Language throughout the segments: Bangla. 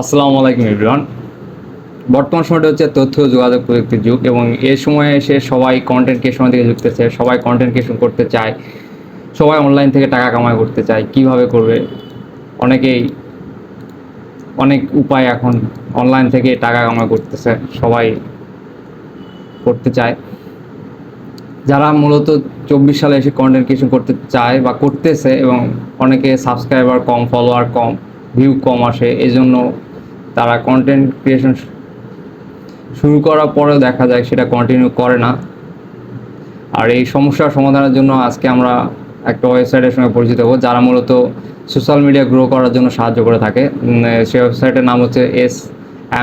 আসসালামু আলাইকুম এভরিওয়ান বর্তমান সময়টা হচ্ছে তথ্য যোগাযোগ প্রযুক্তির যুগ এবং এ সময়ে এসে সবাই কন্টেন্ট ক্রিয়েশনের দিকে ঝুঁকতেছে, সবাই কন্টেন্ট ক্রিয়েশন করতে চায়, সবাই অনলাইন থেকে টাকা কামাই করতে চায়, কীভাবে করবে? অনেকেই, অনেক উপায় এখন অনলাইন থেকে টাকা কামাই করতেছে, সবাই করতে চায়। যারা মূলত চব্বিশ সালে এসে কন্টেন্ট ক্রিয়েশন করতে চায় বা করতেছে এবং অনেকে সাবস্ক্রাইবার কম ফলোয়ার কম ভিউ কম আসে এই জন্য তারা কন্টেন্ট ক্রিয়েশন শুরু করার পরেও দেখা যায় সেটা কন্টিনিউ করে না। আর এই সমস্যার সমাধানের জন্য আজকে আমরা একটা ওয়েবসাইটের সঙ্গে পরিচিত হব, যারা মূলত সোশ্যাল মিডিয়া গ্রো করার জন্য সাহায্য করে থাকে। সেই ওয়েবসাইটের নাম হচ্ছে S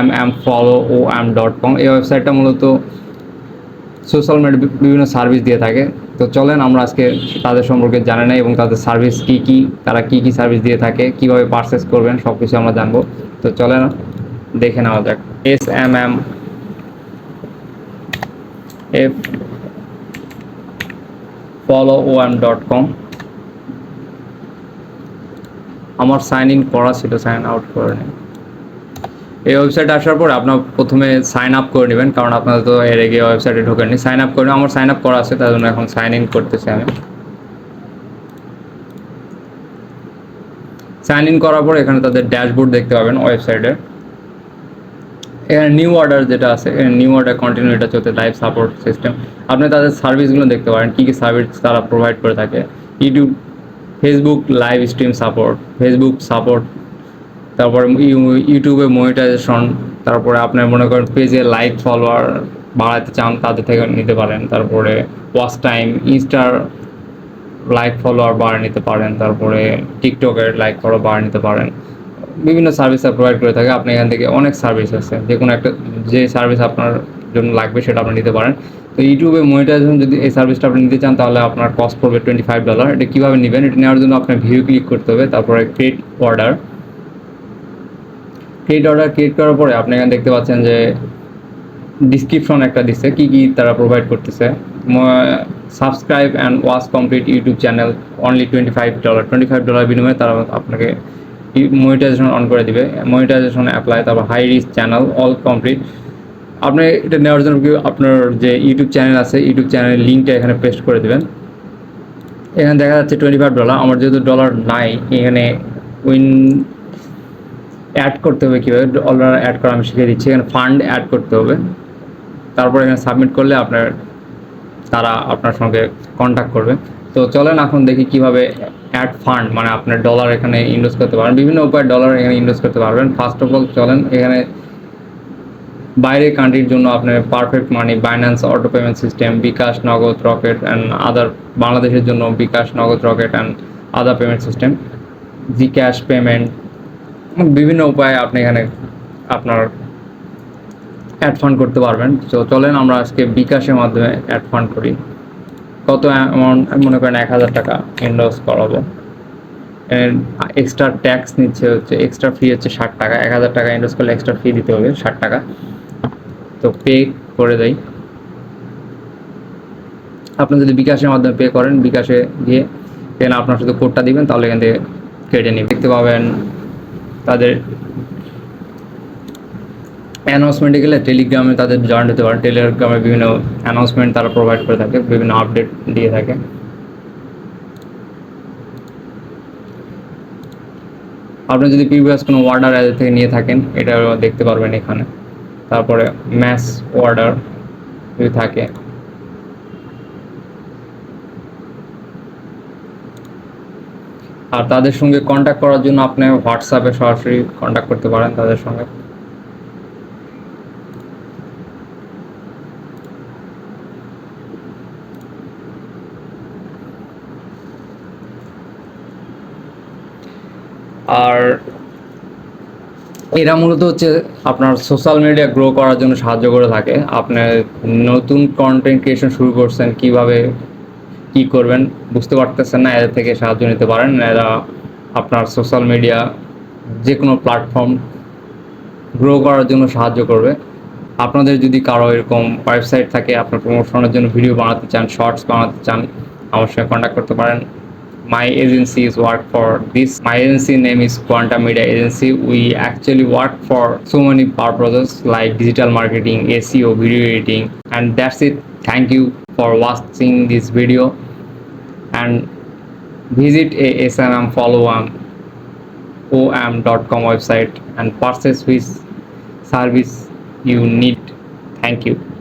M M follow O M dot com এই ওয়েবসাইটটা মূলত সোশ্যাল মিডিয়া বিভিন্ন সার্ভিস দিয়ে থাকে। তো চলেন আমরা আজকে তাদের সম্পর্কে জানে না এবং তাদের সার্ভিস কি কি, তারা কি কি সার্ভিস দিয়ে থাকে, কীভাবে পারচেস করবেন সব কিছু আমরা জানব। তো চলেন, দেখে নেওয়া যাক। S M M F follow O M dot com আমার সাইন ইন করা ছিল সাইন আউট করে নিন। এই ওয়েবসাইটে আসার পর আপনার প্রথমে সাইন আপ করে নেবেন, কারণ আপনারা তো এর আগে ওয়েবসাইটে ঢোকেননি। সাইন আপ করে, আমার সাইন আপ করা আছে, তার জন্য এখন সাইন ইন করতেছি আমি। সাইন ইন করার পর এখানে তাদের ড্যাশবোর্ড দেখতে পাবেন ওয়েবসাইটে এখানে নিউ অর্ডার যেটা আছে নিউ অর্ডার কন্টিনিউ এটা চলতে লাইভ সাপোর্ট সিস্টেম আপনি তাদের সার্ভিসগুলো দেখতে পারেন, কী কী সার্ভিস তারা প্রোভাইড করে থাকে। YouTube Facebook live stream support Facebook support তারপরে ইউ- ইউটিউবে মনিটাইজেশন তারপরে আপনার মনে করেন পেজে লাইক ফলোয়ার বাড়াতে চান, তাদের থেকে নিতে পারেন। তারপরে ওয়াচ টাইম ইনস্টার লাইক ফলোয়ার বাড়িয়ে নিতে পারেন। তারপরে টিকটকের লাইক ফলো বাড়িয়ে নিতে পারেন। বিভিন্ন সার্ভিস প্রোভাইড করে থাকে। আপনি এখান থেকে অনেক সার্ভিস আছে। যে কোনো একটা, যে সার্ভিস আপনার জন্য লাগবে সেটা আপনি নিতে পারেন। তো ইউটিউবে মনিটাইজেশন যদি এই সার্ভিসটা আপনি নিতে চান, তাহলে আপনার কস্ট পড়বে টোয়েন্টি ফাইভ ডলার এটা কীভাবে নেবেন? এটা নেওয়ার জন্য আপনার ভিউ ক্লিক করতে হবে। তারপরে create order create order create করার পরে আপনি এখানে দেখতে পাচ্ছেন যে ডিসক্রিপশন একটা দিচ্ছে কি কি তারা প্রোভাইড করতেছে। Subscribe and watch complete YouTube channel only twenty five dollar twenty five dollar বিনিময়ে তারা আপনাকে মনিটাইজেশন অন করে দিবে। মনিটাইজেশন অ্যাপ্লাই তারপর high risk channel all complete আপনি এটা নেওয়ার জন্য আপনার যে ইউটিউব চ্যানেল আছে ইউটিউব চ্যানেলের লিঙ্কটা এখানে পেস্ট করে দেবেন। এখানে দেখা যাচ্ছে টোয়েন্টি ফাইভ ডলার আমার যেহেতু ডলার নাই, এখানে উইন অ্যাড করতে হবে কীভাবে? ডলার অ্যাড করা আমি শিখিয়ে দিচ্ছি। এখানে ফান্ড অ্যাড করতে হবে। তারপর এখানে সাবমিট করলে আপনার, তারা আপনার সঙ্গে কন্ট্যাক্ট করবে। তো চলেন এখন দেখি কীভাবে অ্যাড ফান্ড মানে আপনার ডলার এখানে ইনভেস্ট করতে পারবেন। বিভিন্ন উপায়ে ডলার এখানে ইনভেস্ট করতে পারবেন। ফার্স্ট অফ অল চলেন এখানে বাইরের কান্ট্রির জন্য আপনার Perfect Money Binance auto payment system bKash Nagad Rocket and other বাংলাদেশের জন্য bKash Nagad Rocket and other payment system G cash payment বিভিন্ন উপায়ে আপনি এখানে আপনার অ্যাড ফান্ড করতে পারবেন। তো চলেন আমরা আজকে বিকাশের মাধ্যমে অ্যাড ফান্ড করি। কত অ্যামাউন্ট মনে করেন এক হাজার টাকা ইনভেস্ট করাবো। এক্সট্রা ট্যাক্স নিচ্ছে হচ্ছে এক্সট্রা ফি হচ্ছে ষাট টাকা। এক হাজার টাকা ইনভেস্ট করলে এক্সট্রা ফি দিতে হবে, ষাট টাকা। তো পে করে দেয় আপনি যদি বিকাশের মাধ্যমে পে করেন, বিকাশে গিয়ে এখানে আপনার শুধু কোডটা দিবেন, তাহলে এখান থেকে কেটে নিবে দেখতে পাবেন তাদের অ্যানাউন্সমেন্টে গেলে টেলিগ্রামে তাদের জয়েন্ট হতে পারে। টেলিগ্রামে বিভিন্ন অ্যানাউন্সমেন্ট তারা প্রোভাইড করে থাকে, বিভিন্ন আপডেট দিয়ে থাকে। আপনি যদি প্রিভিয়াস কোনো অর্ডার থেকে নিয়ে থাকেন এটা দেখতে পারবেন এখানে। তারপরে ম্যাস অর্ডার যদি থাকে আর তাদের সঙ্গে কন্ট্যাক্ট করার জন্য আপনি হোয়াটসঅ্যাপে সরাসরি কন্ট্যাক্ট করতে পারেন তাদের সঙ্গে। আর এরা মূলত হচ্ছে আপনার সোশ্যাল মিডিয়া গ্রো করার জন্য সাহায্য করে থাকে। আপনার নতুন কন্টেন্ট ক্রিয়েশন শুরু করছেন, কীভাবে কি করবেন বুঝতে পারতেছেন না, এদের থেকে সাহায্য নিতে পারেন। এরা আপনার সোশ্যাল মিডিয়া যে কোনো প্ল্যাটফর্ম গ্রো করার জন্য সাহায্য করবে। আপনাদের যদি কারও এরকম ওয়েবসাইট থাকে, আপনার প্রমোশনের জন্য ভিডিও বানাতে চান শর্টস বানাতে চান আমার সঙ্গে কন্ট্যাক্ট করতে পারেন। My agency is work for this my agency name is Quanta Media agency we actually work for so many purposes like digital marketing SEO video editing and that's it thank you for watching this video and visit a snm follow om.com website and purchase which service you need. Thank you